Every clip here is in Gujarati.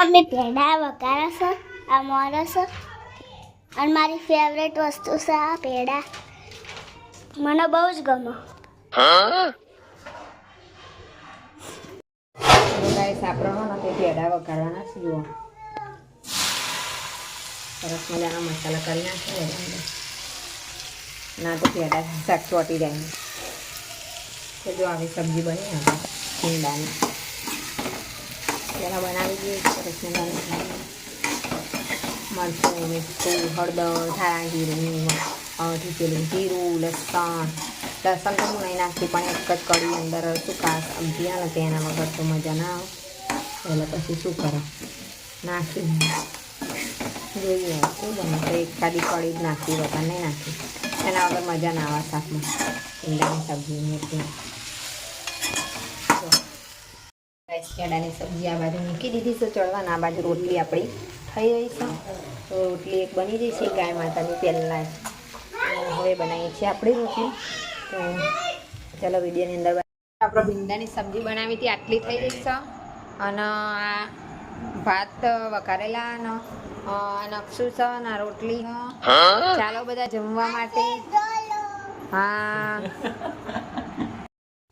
અમે પેંડા વઘારા છે, આ મોરો છે. અને મારી ફેવરેટ વસ્તુ છે આ પેંડા. મને બહુ જ ગમે. પેડા વઘારવાના છે, જુઓ. સરસ મજાના મસાલા કરી નાખે ના તો પેડા શાક ચોટી જાય જો આવી સબ્જી બની આપણે પહેલાં બનાવી દઈએ સરસ મરચું મીઠું હળદર, ધાણા, જીરું અડધી પેલું જીરું, લસણ. લસણ તો હું નહીં નાખતી, પણ એક જ કડી અંદર શું કાસ સબ્જી આવે ને તેના વગર તો મજા ના આવે. એટલે પછી શું કરો? નાખી જોઈએ, શું બને? તો એક ખાલી કડી જ નાખી વગર નહીં નાખી. એના વગર મજા ના આવે શાકમાં. ઈંડાની સબ્જી, મેથી. કેળાની સબ્જી આ બાજુ મૂકી દીધી છે ચડવાના આ બાજુ રોટલી આપણી થઈ રહી છે. તો રોટલી એક બની જઈ છે ગાય માતાની પહેલાં હવે બનાવીએ છીએ આપણી રોટલી. તો ચાલો વિડીયોની અંદર આપણે ભીંડાની સબ્જી બનાવી હતી આટલી થઈ રહી છે. અને આ ભાત વઘારેલા અને નકશું છે અને રોટલી. ચાલો બધા જમવા માટે. હા.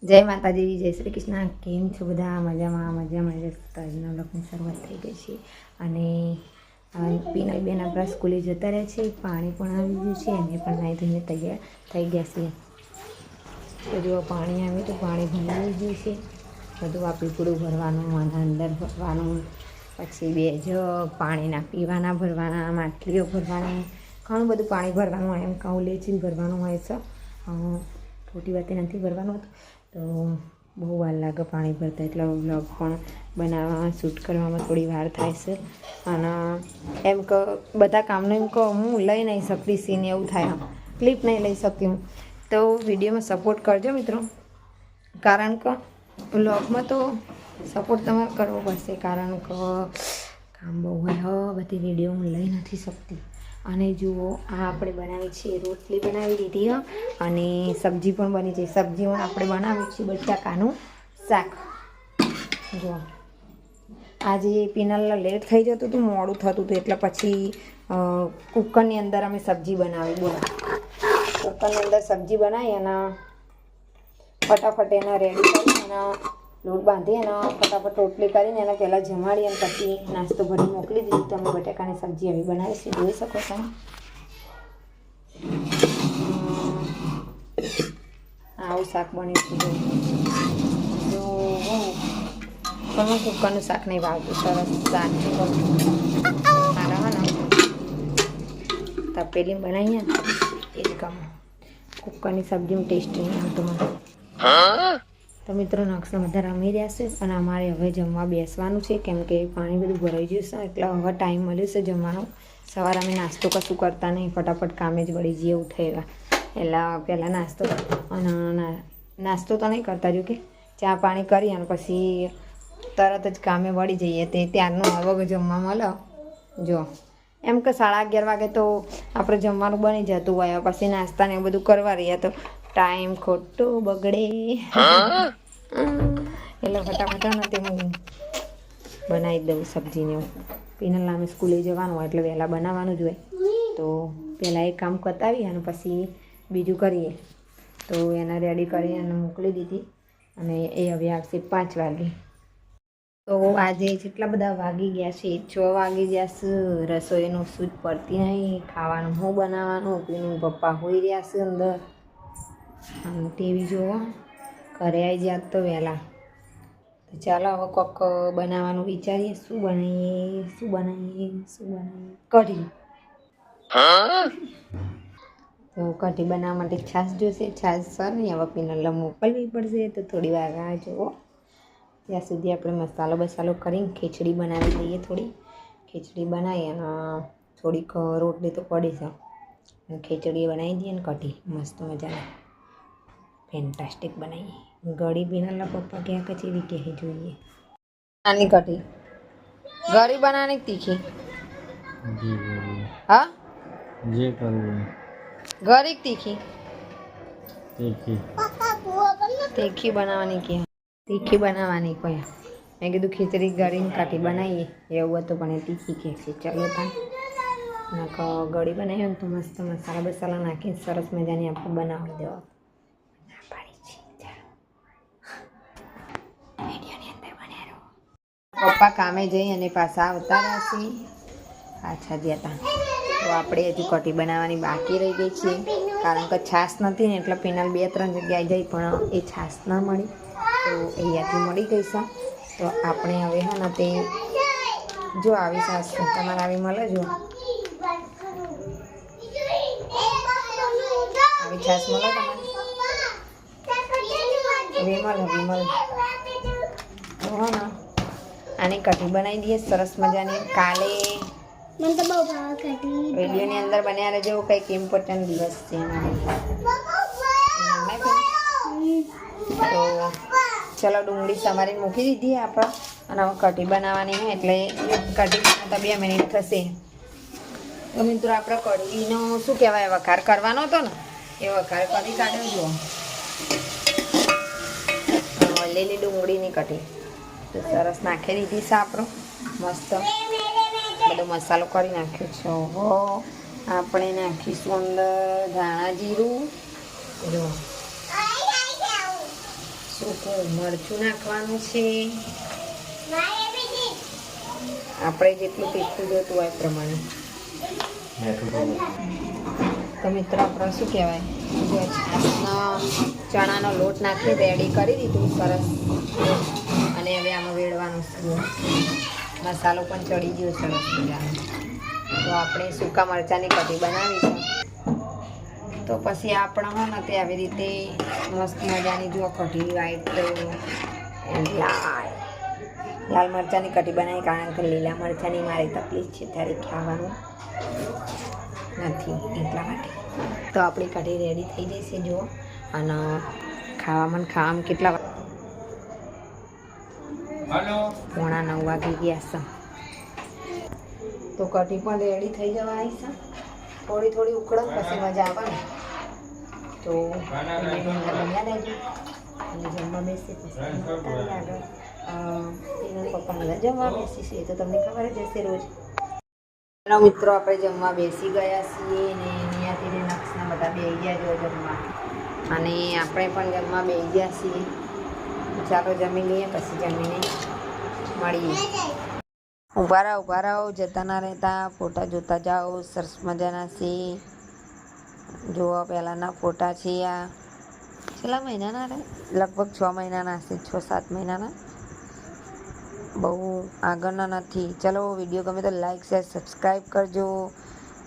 જય માતાજી, જય શ્રી કૃષ્ણ. કેમ છો બધા? મજામાં મજામાં. મજા તો આજના બ્લોગની શરૂઆત થઈ ગઈ છે. અને પીનલ બેન આપણા સ્કૂલે જતા રહે છે. પાણી પણ આવી ગયું છે. એને પણ નાહી ધોઈને તૈયાર થઈ ગયા છે. તો જો પાણી આવ્યું તો પાણી ભરાઈ ગયું છે. બધું આ પીપળું ભરવાનું, આના અંદર ભરવાનું. પછી બે જગ પાણીના પીવાના ભરવાના, માટલીઓ ભરવાની. ઘણું બધું પાણી ભરવાનું હોય એમ કહું. લેચી ભરવાનું હોય છે. ખોટી વાતે નથી ભરવાનું. હોતું. તો બહુ વાર લાગે પાણી ભરતા. એટલે વ્લોગ પણ બનાવવામાં શૂટ કરવામાં થોડી વાર થાય છે. અને એમ કે બધા કામનું એમ કહો, હું લઈ નહીં શકતી સીન એવું થાય. આમ ક્લિપ નહીં લઈ શકતી હું. તો વિડીયોમાં સપોર્ટ કરજો મિત્રો. કારણ કે વ્લોગમાં તો સપોર્ટ તમારે કરવો પડશે. કારણ કે કામ બહુ હોય બધી વીડિયો હું લઈ નથી શકતી. અને જુઓ, આ આપણે બનાવી છે, રોટલી બનાવી દીધી અને સબ્જી પણ બની છે. સબ્જીમાં આપણે બનાવી છે બટાકાનું શાક. જુઓ. આજે પિનલ લેટ થઈ જતું હતું, મોડું થતું હતું, એટલે પછી કુકરની અંદર અમે સબ્જી બનાવી. બોલો. કુકરની અંદર સબ્જી બનાવી અને ફટાફટ એના રેડી કરી અને લોટ બાંધી અને ફટાફટ રોટલી કરીને એને પહેલાં જમાડી અને પછી નાસ્તો ભરી મોકલી દીધી તો અમે બટાકાની સબ્જી આવી બનાવીશું જોઈ શકો છો. આવું શાક બન્યું છે જો. પણ કુકરનું શાક નહીં ભાવતું સરસ શાક મારા ને. તપેલી બનાવીએ ને એ જ ગમે કુકરની સબ્જીમાં ટેસ્ટ નહીં આવતું મને. તો મિત્રો નક્ષના બધા રમી રહ્યા છે અને અમારે હવે જમવા બેસવાનું છે કેમ કે પાણી બધું ભરાઈ ગયું છે. એટલે હવે ટાઈમ મળ્યો છે જમવાનો. સવારે અમે નાસ્તો કશું કરતા નહીં. ફટાફટ કામે જ વળી જઈએ થયેલા એટલે પહેલાં નાસ્તો અને નાસ્તો તો નહીં કરતા જો કે. ચા પાણી કરી અને પછી તરત જ કામે વળી જઈએ. તે ત્યારનું હવે જમવા મળે. જો, એમ કે સાડા અગિયાર વાગે તો આપણે જમવાનું બની જતું હોય. પછી નાસ્તાને એવું બધું કરવા રહીએ તો ટાઈમ ખોટો બગડે. એટલે ફટાફટ નથી હું બનાવી દઉં સબ્જીને. એવું પીનલ અમે સ્કૂલે જવાનું હોય એટલે વહેલા બનાવવાનું જ હોય. તો પહેલાં એ કામ પતાવી અને પછી બીજું કરીએ. તો એને રેડી કરી અને મોકલી દીધી. અને એ હવે આવશે પાંચ વાગે. તો આજે જેટલા બધા વાગી ગયા છે છ વાગી ગયા છે. રસોઈનું સૂજ પડતી નહીં. ખાવાનું હું બનાવવાનું પીનું પપ્પા હોઈ રહ્યા છે અંદર. ટીવી જોવો ઘરે આવી જાત તો વહેલા. તો ચાલો હવે કોક બનાવવાનું વિચારીએ. શું બનાવીએ? શું બનાવીએ? શું બનાવીએ? કઢી. તો કઢી બનાવવા માટે છાશ જોશે. છાશ સર ને, હવે પીનલ મોકલવી પડશે. તો થોડી વાર રાહ જુઓ. ત્યાં સુધી આપણે મસાલો બસાલો કરીને ખીચડી બનાવી દઈએ થોડી. ખીચડી બનાવી અને થોડીક રોટલી તો પડી છે. ખીચડી બનાવી દઈએ ને કઢી. મસ્ત મજાની. ફેન્ટાસ્ટિક બનાવીએ ગળી બીના પપ્પા ક્યાં કચેરી કહે જોઈએ. નાની કઢી ગળી બનાવવાની તીખી? હા? જે કરવું ગળી તીખી? તીખી. બનાવવાની કે. તીખી બનાવવાની કોઈ. મેં કીધું ખીચડી ગળીને કાઠી બનાવીએ. એવું હતું પણ એ તીખી કે છે. ચાલો પણ નાખ ગળી બનાવી હોય તો મસ્ત મસાલા બસાલા નાખીને સરસ મજાની આપણે બનાવી દેવા ના પાડી છે ચાલો વિડીયોની અંદર બન્યા રહો પપ્પા કામે જઈ અને પાછા આવતા રહેશે પાછા ગયા હતા તો આપણે હજી કઢી બનાવવાની બાકી રહી ગઈ છે. કારણ કે છાશ નથી ને, એટલે પેનલ બે ત્રણ જગ્યાએ જઈ, પણ એ છાશ ના મળી. તો અહીંયાથી મળી ગઈ છે. તો આપણે હવે હે તે જો આવી છાશ તમારે આવી મળે જો. આવી છાશ મળે તમારે વિમલ વિમલ. હે આની કઢી બનાવી દઈએ સરસ મજાની. કાલે મને તો બહુ ભાવ કાઢી. વિડીયોની અંદર બન્યા રહેજો કંઈક ઇમ્પોર્ટન્ટ દિવસ છે તો ચલો ડુંગળી સમારીને મૂકી દીધી આપણે. અને હવે કઢી બનાવવાની છે એટલે કઢી બનાવતા બે મિનિટ થશે. તો મિત્રો આપણે કઢીનો શું કહેવાય વઘાર કરવાનો હતો ને એ વઘાર કરી કાઢ્યો જુઓ. લીલી ડુંગળીની કઢી. તો સરસ નાખી દીધી છે આપણો. મસ્ત. બધો મસાલો કરી નાખ્યો છે. ઓહો. આપણે નાખીશું અંદર ધાણા જીરું. સૂકું મરચું નાખવાનું છે. આપણે જેટલું તીખું જોતું હોય પ્રમાણે. તો મિત્રો, આપણે શું કહેવાય? ચણાનો લોટ નાખી રેડી કરી દીધું. સરસ. અને હવે આમાં વેળવાનું છે. મસાલો પણ ચડી ગયો સરસ મજાનો તો આપણે સૂકા મરચાંની કઢી બનાવીશું. તો પછી આપણે હોય ને આવી રીતે મસ્ત મજાની જો કઢી વ્હાઈટ લાલ. લાલ મરચાંની કઢી બનાવી કારણ કે લીલા મરચાંની મારી તકલીફ છે ત્યારે ખાવાનું નથી એટલા માટે. તો આપણી કઢી રેડી થઈ જશે જુઓ અને ખાવામાં ખાવામાં કેટલા પોણા નવ વાગી ગયા છે. તો કઢી પણ રેડી થઈ જવા આવી છે. થોડી થોડી ઉકળ પછી મજા આવે ને. તો બન્યા રહેજો અને જમવા બેસી પછી આગળ. એના પપ્પા બધા જમવા બેસી એ તો તમને ખબર જ હશે રોજ. મિત્રો આપણે જમવા બેસી ગયા છીએ ને અહીંયાથી નક્ષના બધા બેસી ગયા જો જમવા. અને આપણે પણ જમવા બેસી ગયા છીએ. ચાલો જમી લઈએ, પછી જમીને મળીએ. ઊભા રહો ઊભા રહો જતા ના રહેતા, ફોટા જોતા જાઓ, સરસ મજાના છે. જોવા પહેલાંના ફોટા છે આ. છેલ્લા મહિનાના રે? લગભગ છ મહિનાના હશે છ, સાત મહિનાના. બહુ આગળના નથી. ચલો, વીડિયો ગમે તો લાઈક, શેર, સબસ્ક્રાઈબ કરજો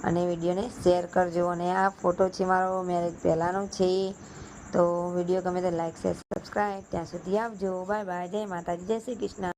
અને વિડીયોને શેર કરજો. અને આ ફોટો છે મારો મેરેજ પહેલાંનો છે. તો વીડિયો ગમે તો લાઈક, શેર, સબસ્ક્રાઈબ. ત્યાં સુધી આવજો. Bye bye. જય માતાજી. જય શ્રી કૃષ્ણ.